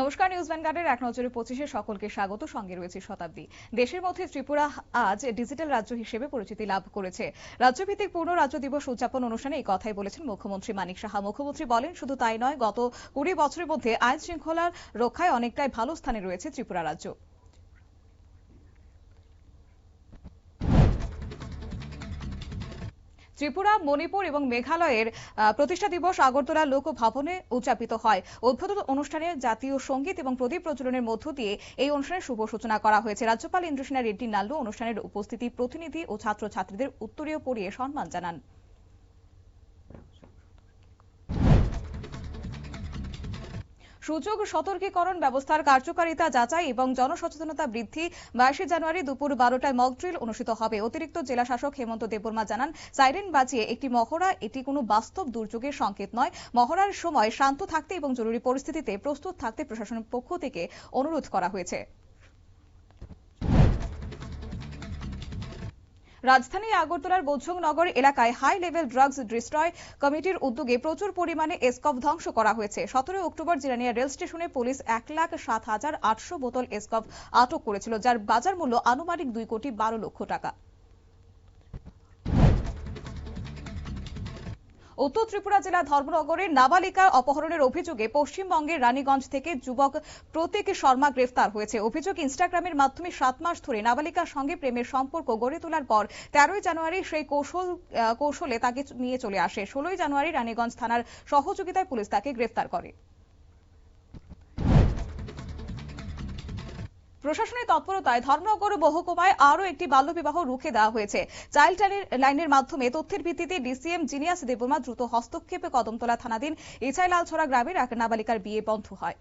নমস্কার, নিউজ ভ্যানগার্ডের এক নজরে পঁচিশে সকলকে স্বাগত। সঙ্গে রয়েছে শতাব্দী। দেশের মধ্যে ত্রিপুরা আজ ডিজিটাল রাজ্য হিসেবে পরিচিতি লাভ করেছে। রাজ্যভিত্তিক পূর্ণ রাজ্য দিবস উদযাপন অনুষ্ঠানে এই কথাই বলেছেন মুখ্যমন্ত্রী মানিক সাহা। মুখ্যমন্ত্রী বলেন, শুধু তাই নয়, গত কুড়ি বছরের মধ্যে আইন শৃঙ্খলার রক্ষায় অনেকটাই ভালো স্থানে রয়েছে ত্রিপুরা রাজ্য। ত্রিপুরা, মণিপুর এবং মেঘালয়ের প্রতিষ্ঠা দিবস আগরতলা লোক ভবনে উদযাপিত হয়। উদ্বোধন অনুষ্ঠানে জাতীয় সংগীত এবং প্রদীপ প্রজ্বলনের মধ্য দিয়ে এই অনুষ্ঠানের শুভ সূচনা করা হয়েছে। রাজ্যপাল ইন্দ্রসেনা রেড্ডি নাল্লু অনুষ্ঠানের উপস্থিতি প্রতিনিধি ও ছাত্রছাত্রীদের উত্তরীয় পড়িয়ে সম্মান জানান। সুযোগ সতর্কীকরণ ব্যবস্থার কার্যকারিতা যাচাই এবং জনসচেতনতা বৃদ্ধি বাইশে জানুয়ারি দুপুর বারোটায় মকড্রিল অনুষ্ঠিত হবে। অতিরিক্ত জেলা শাসক হেমন্ত দেববর্মা জানান, সাইরেন বাজিয়ে একটি মহড়া, এটি কোনো বাস্তব দুর্যোগের সংকেত নয়। মহড়ার সময় শান্ত থাকতে এবং জরুরি পরিস্থিতিতে প্রস্তুত থাকতে প্রশাসনের পক্ষ থেকে অনুরোধ করা হয়েছে। রাজধানী আগরতলার বোঝংনগর এলাকায় হাই লেভেল ড্রাগস ডিস্ট্রয় কমিটির উদ্যোগে প্রচুর পরিমাণে এসকপ ধ্বংস করা হয়েছে। সতেরোই অক্টোবর জিরানিয়া রেল স্টেশনে পুলিশ এক লাখ সাত হাজার আটশো বোতল এসকপ আটক করেছিল, যার বাজার মূল্য আনুমানিক দুই কোটি বারো লক্ষ টাকা। উত্তর ত্রিপুরা জেলা ধর্মনগরের নাবালিকা অপহরণের অভিযোগে পশ্চিমবঙ্গের রানীগঞ্জ থেকে যুবক প্রতীক শর্মা গ্রেফতার হয়েছে। অভিযোগ ইনস্টাগ্রামের মাধ্যমে সাত মাস ধরে নাবালিকার সঙ্গে প্রেমের সম্পর্ক গড়ে তোলার পর তেরোই জানুয়ারি সেই কৌশল কৌশলে তাকে নিয়ে চলে আসে। ষোলোই জানুয়ারি রানীগঞ্জ থানার সহযোগিতায় পুলিশ তাকে গ্রেফতার করে। প্রশাসনের তৎপরতায় ধর্মনগর মহকুমায় আরও একটি বাল্যবিবাহ রুখে দেওয়া হয়েছে। চাইল্ড লাইনের মাধ্যমে তথ্যের ভিত্তিতে ডিসিএম জিনিয়াস দেববর্মা দ্রুত হস্তক্ষেপে কদমতলা থানাধীন ইছাই লালছড়া গ্রামের এক নাবালিকার বিয়ে বন্ধ হয়।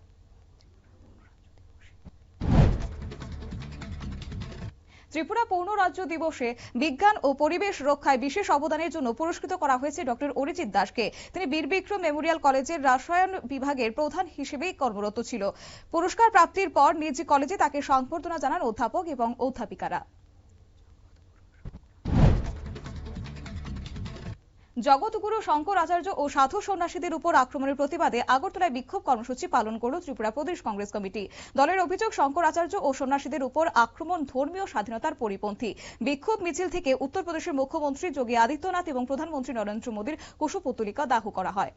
ত্রিপুরা পূর্ণ রাজ্য দিবসে বিজ্ঞান ও পরিবেশ রক্ষায় বিশেষ অবদানের জন্য পুরস্কৃত করা হয়েছে ডক্টর অরিজিৎ দাসকে। তিনি বীরবিক্রম মেমোরিয়াল কলেজের রসায়ন বিভাগের প্রধান হিসেবেই কর্মরত ছিল। পুরস্কার প্রাপ্তির পর নিজ কলেজে তাকে সংবর্ধনা জানান অধ্যাপক এবং অধ্যাপিকারা। জগৎগুরু শঙ্কর আচার্য ও সাধু সন্ন্যাসীদের উপর আক্রমণের প্রতিবাদে আগরতলায় বিক্ষোভ কর্মসূচি পালন করল ত্রিপুরা প্রদেশ কংগ্রেস কমিটি। দলের অভিযোগ, শঙ্কর আচার্য ও সন্ন্যাসীদের উপর আক্রমণ ধর্মীয় স্বাধীনতার পরিপন্থী। বিক্ষোভ মিছিল থেকে উত্তরপ্রদেশের মুখ্যমন্ত্রী যোগী আদিত্যনাথ এবং প্রধানমন্ত্রী নরেন্দ্র মোদীর কুশপুত্তলিকা দাহ করা হয়।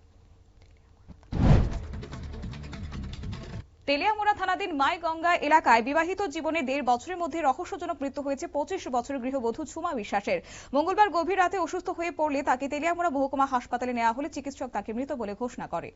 তেলিয়ামুড়া থানাধীন মাই গঙ্গা এলাকায় বিবাহিত জীবনে দেড় বছরের মধ্যে রহস্যজনক মৃত্যু হয়েছে পঁচিশ বছর গৃহবধূ ছুমা বিশ্বাসের। মঙ্গলবার গভীর রাতে অসুস্থ হয়ে পড়লে তাকে তেলিয়ামুড়া মহকুমা হাসপাতালে নেওয়া হলে চিকিৎসক তাকে মৃত বলে ঘোষণা করে।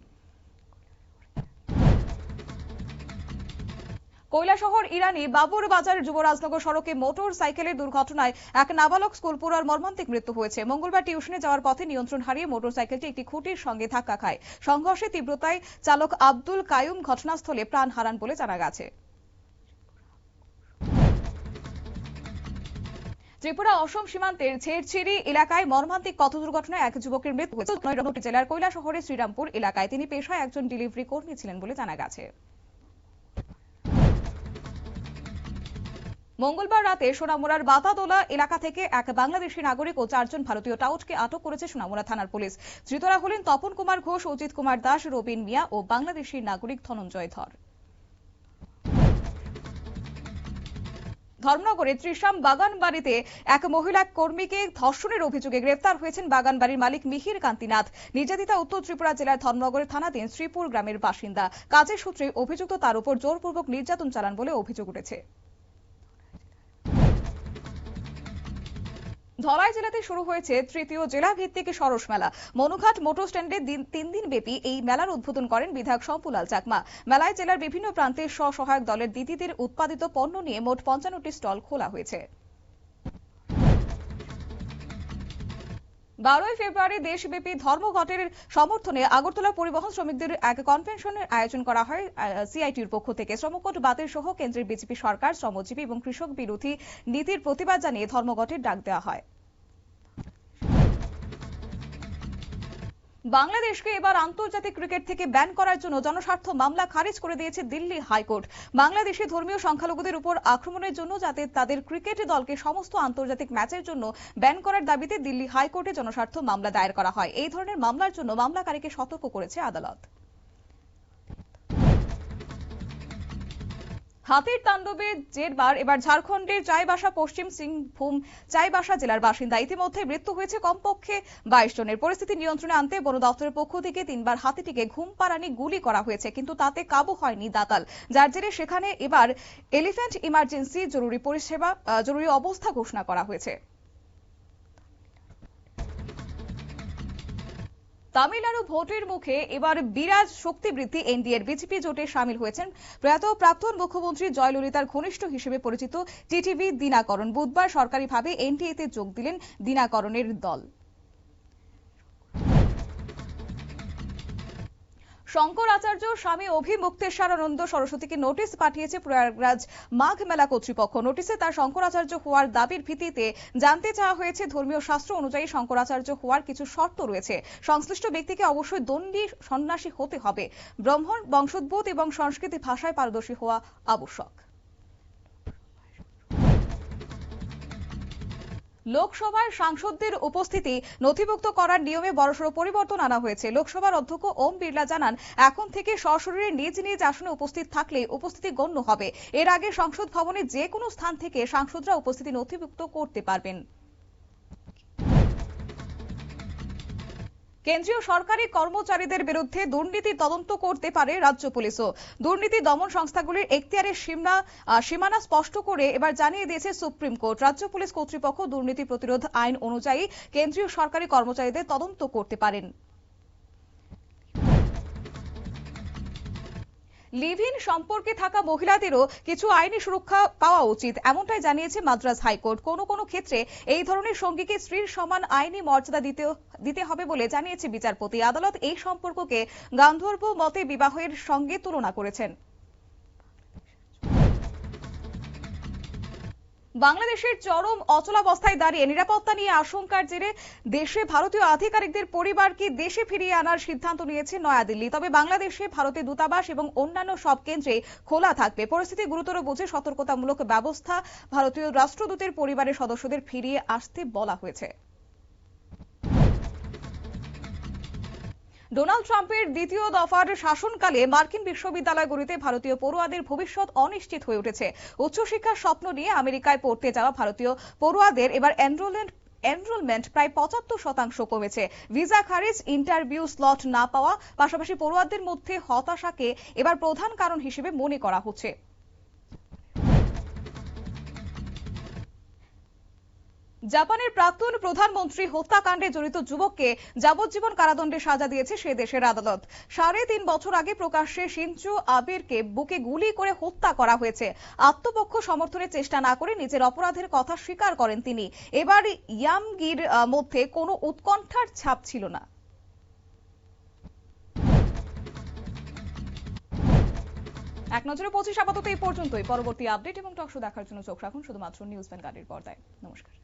কৈলাসহর ইরানি বাবুর বাজার যুবরাজনগর সড়কে মোটর সাইকেলের দুর্ঘটনায় এক নাবালক স্কুল পড়ুয়ার মর্মান্তিক মৃত্যু হয়েছে। মঙ্গলবার টিউশনে যাওয়ার পথে নিয়ন্ত্রণ হারিয়ে মোটর সাইকেলটি একটি খুঁটির সঙ্গে ধাক্কা খায়। সংঘর্ষে তীব্রতায় চালক আব্দুল কায়ুম ঘটনাস্থলে প্রাণ হারান বলে জানা গেছে। ত্রিপুরা অসম সীমান্তের ছেড়ছিড়ি এলাকায় মর্মান্তিক পথ দুর্ঘটনায় এক যুবকের মৃত্যু হয়েছে। জেলার কৈলাসহরের শ্রীরামপুর এলাকায় তিনি পেশায় একজন ডেলিভারি কর্মী ছিলেন বলে জানা গেছে। মঙ্গলবার রাতে সোনামুড়ার বাতাদোলা এলাকা থেকে এক বাংলাদেশি নাগরিক ও চারজন ভারতীয় টাউটকে আটক করেছে সোনামুড়া থানার পুলিশ। ধৃতরা হলেন তপন কুমার ঘোষ, অজিত কুমার দাস, রবিন মিয়া ও বাংলাদেশি নাগরিক ধনঞ্জয় ধর। ধর্মনগরে ত্রিশাম বাগান বাড়িতে এক মহিলা কর্মীকে ধর্ষণের অভিযোগে গ্রেফতার হয়েছেন বাগান বাড়ির মালিক মিহির কান্তিনাথ। নির্যাতিতা উত্তর ত্রিপুরা জেলার ধর্মনগরের থানাধীন শ্রীপুর গ্রামের বাসিন্দা। কাজের সূত্রে অভিযুক্ত তার উপর জোরপূর্বক নির্যাতন চালান বলে অভিযোগ উঠেছে। ধলাই জেলাতে শুরু হয়েছে তৃতীয় জেলা ভিত্তিক সরস মেলা। মনুঘাট মোটর স্ট্যান্ডে তিন দিন ব্যাপী এই মেলার উদ্বোধন করেন বিধায়ক শম্পুলাল চাকমা। মেলায় জেলার বিভিন্ন প্রান্তে স্ব-সহায়ক দলের দিদিদের উৎপাদিত পণ্য নিয়ে মোট পঞ্চান্নটি স্টল খোলা হয়েছে। বারোই ফেব্রুয়ারি দেশব্যাপী ধর্মঘটের সমর্থনে আগরতলা পরিবহন শ্রমিকদের এক কনভেনশনের আয়োজন করা হয় সিআইটির পক্ষ থেকে। শ্রমকোট বাতিল সহ কেন্দ্রের বিজেপি সরকার, শ্রমজীবী এবং কৃষক বিরোধী নীতির প্রতিবাদ জানিয়ে ধর্মঘটের ডাক দেওয়া হয়। বাংলাদেশকে এবার আন্তর্জাতিক ক্রিকেট থেকে ব্যান করার জন্য জনস্বার্থ মামলা খারিজ করে দিয়েছে দিল্লি হাইকোর্ট। বাংলাদেশে ধর্মীয় সংখ্যালঘুদের উপর আক্রমণের জন্য যাতে তাদের ক্রিকেট দলকে সমস্ত আন্তর্জাতিক ম্যাচের জন্য ব্যান করার দাবিতে দিল্লি হাইকোর্টে জনস্বার্থ মামলা দায়ের করা হয়। এই ধরনের মামলার জন্য মামলাকারীকে সতর্ক করেছে আদালত। হাতির তাণ্ডবে জেরবার। এবার ঝাড়খণ্ডের চাইবাসা, পশ্চিম সিংভূম চাইবাসা জেলার বাসিন্দা। ইতিমধ্যে মৃত্যু হয়েছে কমপক্ষে বাইশ জনের। পরিস্থিতি নিয়ন্ত্রণে আনতে বন দপ্তরের পক্ষ থেকে তিনবার হাতিটিকে ঘুম পাড়ানি গুলি করা হয়েছে, কিন্তু তাতে কাবু হয়নি দাতাল। যার জেরে সেখানে এবার এলিফ্যান্ট ইমার্জেন্সি জরুরি পরিষেবা জরুরি অবস্থা ঘোষণা করা হয়েছে। তামিলনাড়ু ভোটের মুখে এবার বিরাজ শক্তি বৃদ্ধি এনডিএর বিজেপি জোটে সামিল হয়েছেন প্রয়াত প্রাক্তন মুখ্যমন্ত্রী জয়ললিতার ঘনিষ্ঠ হিসেবে পরিচিত টিটিভি দিনাকরণ। বুধবার সরকারিভাবে এনডিএতে যোগ দিলেন দিনাকরণের দল। শঙ্কর আচার্য স্বামী অভিমুক্তেশ্বরানন্দ সরস্বতীকে নোটিশ পাঠিয়েছে প্রয়াগরাজ মাঘ মেলা কর্তৃপক্ষ। নোটিশে তার শঙ্করাচার্য হওয়ার দাবির ভিত্তিতে জানতে চাওয়া হয়েছে ধর্মীয় শাস্ত্র অনুযায়ী শঙ্করাচার্য হওয়ার কিছু শর্ত রয়েছে। সংশ্লিষ্ট ব্যক্তিকে অবশ্যই দণ্ডী সন্ন্যাসী হতে হবে। ব্রাহ্মণ, বংশোদ্ভূত এবং সংস্কৃতি ভাষায় পারদর্শী হওয়া আবশ্যক। লোকসভায় সাংসদদের উপস্থিতি নথিভুক্ত করার নিয়মে বড়সড় পরিবর্তন আনা হয়েছে। লোকসভার অধ্যক্ষ ওম বিড়লা জানান, এখন থেকে সশরীরে নিজ নিজ আসনে উপস্থিত থাকলে উপস্থিতি গণ্য হবে। এর আগে সংসদ ভবনে যে কোনো স্থান থেকে সাংসদরা উপস্থিতি নথিভুক্ত করতে পারবেন। কেন্দ্রীয় সরকারি কর্মচারীদের বিরুদ্ধে দুর্নীতি তদন্ত করতে পারে রাজ্য পুলিশও। দুর্নীতি দমন সংস্থাগুলির এখতিয়ারের সীমা সীমানা স্পষ্ট করে এবার জানিয়ে দিয়েছে সুপ্রিম কোর্ট। রাজ্য পুলিশ কর্তৃপক্ষ দুর্নীতি প্রতিরোধ আইন অনুযায়ী কেন্দ্রীয় সরকারি কর্মচারীদের তদন্ত করতে পারেন। লিভ ইন সম্পর্কে থাকা মহিলাদেরও কিছু আইনি সুরক্ষা পাওয়া উচিত, এমনটাই জানিয়েছে মাদ্রাজ হাইকোর্ট। কোন কোন ক্ষেত্রে এই ধরনের সঙ্গীকে স্ত্রীর সমান আইনি মর্যাদা দিতে দিতে হবে বলে জানিয়েছে বিচারপতি। আদালত এই সম্পর্ককে গান্ধর্ব মতে বিবাহের সঙ্গে তুলনা করেছেন। বাংলাদেশের চরম অচলাবস্থায় দাঁড়িয়ে নিরাপত্তা নিয়ে আশঙ্কার জেরে দেশে ভারতীয় আধিকারিকদের পরিবারকে দেশে ফিরিয়ে আনার সিদ্ধান্ত নিয়েছে নয়াদিল্লি। তবে বাংলাদেশে ভারতের দূতাবাস এবং অন্যান্য সব কেন্দ্রে খোলা থাকবে। পরিস্থিতি গুরুতর বুঝে সতর্কতামূলক ব্যবস্থা ভারতীয় রাষ্ট্রদূতের পরিবারের সদস্যদের ফিরিয়ে আসতে বলা হয়েছে। ডোনাল্ড ট্রাম্পের দ্বিতীয় দফার শাসনকালে মার্কিন বিশ্ববিদ্যালয়গুলিতে ভারতীয় পড়ুয়াদের ভবিষ্যৎ অনিশ্চিত হয়ে উঠেছে। উচ্চশিক্ষার স্বপ্ন নিয়ে আমেরিকায় পড়তে যাওয়া ভারতীয় পড়ুয়াদের এবার এনরোলমেন্ট এনরোলমেন্ট প্রায় পঁচাত্তর শতাংশ কমেছে। ভিসা খারিজ, ইন্টারভিউ স্লট না পাওয়া, পাশাপাশি পড়ুয়াদের মধ্যে হতাশাকে এবার প্রধান কারণ হিসেবে মনে করা হচ্ছে। জাপানের প্রাক্তন প্রধানমন্ত্রী হত্যাকাণ্ডে জড়িত যুবককে যাবজ্জীবন কারাদণ্ডে সাজা দিয়েছে সে দেশের আদালত। সাড়ে তিন বছর আগে প্রকাশ্যে সিনচু আবিরকে বুকে গুলি করে হত্যা করা হয়েছে। আত্মপক্ষ সমর্থনের চেষ্টা না করে নিজের অপরাধের কথা স্বীকার করেন তিনি। এবার ইয়ামগির মধ্যে কোনো উৎকণ্ঠার ছাপ ছিল না। এক নজরে পঁচিশ আপাতত এই পর্যন্তই। পরবর্তী আপডেট এবং টকশো দেখার জন্য চোখ রাখুন শুধুমাত্র নিউজ ভ্যানগার্ডের পর্দায়। নমস্কার।